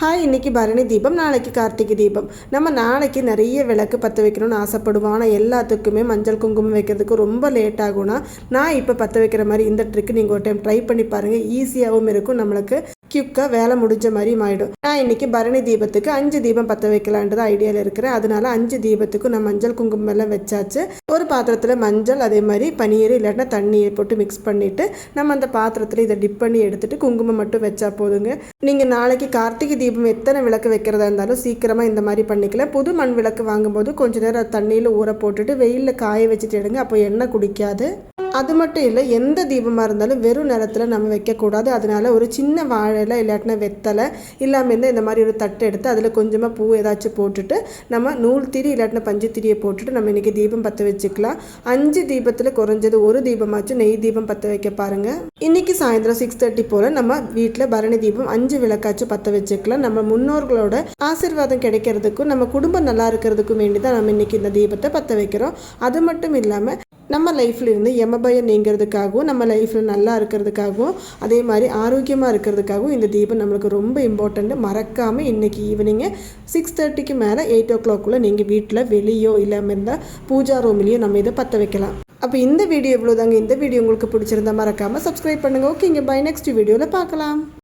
Hi இன்றைக்கி பரணி தீபம் நாளைக்கு கார்த்திகை தீபம். நம்ம நாளைக்கு நிறைய விளக்கு பற்ற வைக்கணும்னு ஆசைப்படுவோம். ஆனால் எல்லாத்துக்குமே மஞ்சள் குங்குமம் வைக்கிறதுக்கு ரொம்ப லேட் ஆகும்னா நான் இப்போ பற்ற வைக்கிற மாதிரி இந்த ட்ரிக் நீங்கள் ஒரு டைம் ட்ரை பண்ணி பாருங்கள் ஈஸியாகவும் இருக்கும் நம்மளுக்கு. குயிக்காக வேலை முடிஞ்ச மாதிரியும் ஆகிடும் நான் இன்னைக்கு பரணி தீபத்துக்கு அஞ்சு தீபம் பற்ற வைக்கலான்றது ஐடியாவில் இருக்கிறேன். அதனால அஞ்சு தீபத்துக்கும் நான் மஞ்சள் குங்குமம் எல்லாம் வச்சாச்சு. ஒரு பாத்திரத்தில் மஞ்சள் அதே மாதிரி பன்னீர் இல்லைன்னா தண்ணியை போட்டு மிக்ஸ் பண்ணிவிட்டு நம்ம அந்த பாத்திரத்தில் இதை டிப் பண்ணி எடுத்துட்டு குங்குமம் மட்டும் வச்சா போதுங்க. நீங்கள் நாளைக்கு கார்த்திகை தீபம் எத்தனை விளக்கு வைக்கிறதா இருந்தாலும் சீக்கிரமாக இந்த மாதிரி பண்ணிக்கலாம். புது மண் விளக்கு வாங்கும்போது கொஞ்ச நேரம் தண்ணியில் ஊற போட்டுட்டு வெயிலில் காய வச்சுட்டு எடுங்க. அப்போ எண்ணெய் குடிக்காது. அது மட்டும் இல்லை எந்த தீபமாக இருந்தாலும் வெறும் நேரத்தில் நம்ம வைக்கக்கூடாது. அதனால ஒரு சின்ன வாழையில் இல்லாட்டினா வெத்தலை இல்லாமல் இருந்தால் இந்த மாதிரி ஒரு தட்டு எடுத்து அதில் கொஞ்சமாக பூ ஏதாச்சும் போட்டுட்டு நம்ம நூல் திரி இல்லாட்டினா பஞ்சு திரியை போட்டுட்டு நம்ம இன்றைக்கி தீபம் பற்ற வச்சுக்கலாம். அஞ்சு தீபத்தில் குறைஞ்சது ஒரு தீபமாச்சும் நெய் தீபம் பற்ற வைக்க பாருங்கள் இன்றைக்கி சாயந்தரம் சிக்ஸ் தேர்ட்டி போல் நம்ம வீட்டில் பரணி தீபம் அஞ்சு விளக்காச்சும் பற்ற வச்சுக்கலாம். நம்ம முன்னோர்களோட ஆசீர்வாதம் கிடைக்கிறதுக்கும் நம்ம குடும்பம் நல்லா இருக்கிறதுக்கும் வேண்டி தான் நம்ம இன்றைக்கி இந்த தீபத்தை பற்ற வைக்கிறோம். அது மட்டும் இல்லாமல் நம்ம லைஃப்பில் இருந்து எமபயம் நீங்கிறதுக்காகவும் நம்ம லைஃப்பில் நல்லா இருக்கிறதுக்காகவும் அதே மாதிரி ஆரோக்கியமாக இருக்கிறதுக்காகவும் இந்த தீபம் நம்மளுக்கு ரொம்ப இம்பார்ட்டண்ட்டு மறக்காமல் இன்றைக்கி ஈவினிங்கு சிக்ஸ் தேர்ட்டிக்கு மேலே எயிட் ஓ கிளாக்குள்ளே நீங்கள் வீட்டில் வெளியோ இல்லாமல் இருந்தால் பூஜா ரூம்லேயோ நம்ம இதை பற்ற வைக்கலாம். அப்போ இந்த வீடியோ இவ்வளோதாங்க இந்த வீடியோ உங்களுக்கு பிடிச்சிருந்தா மறக்காமல் சப்ஸ்கிரைப் பண்ணுங்கள் ஓகேங்க பை நெக்ஸ்ட் வீடியோவில் பார்க்கலாம்.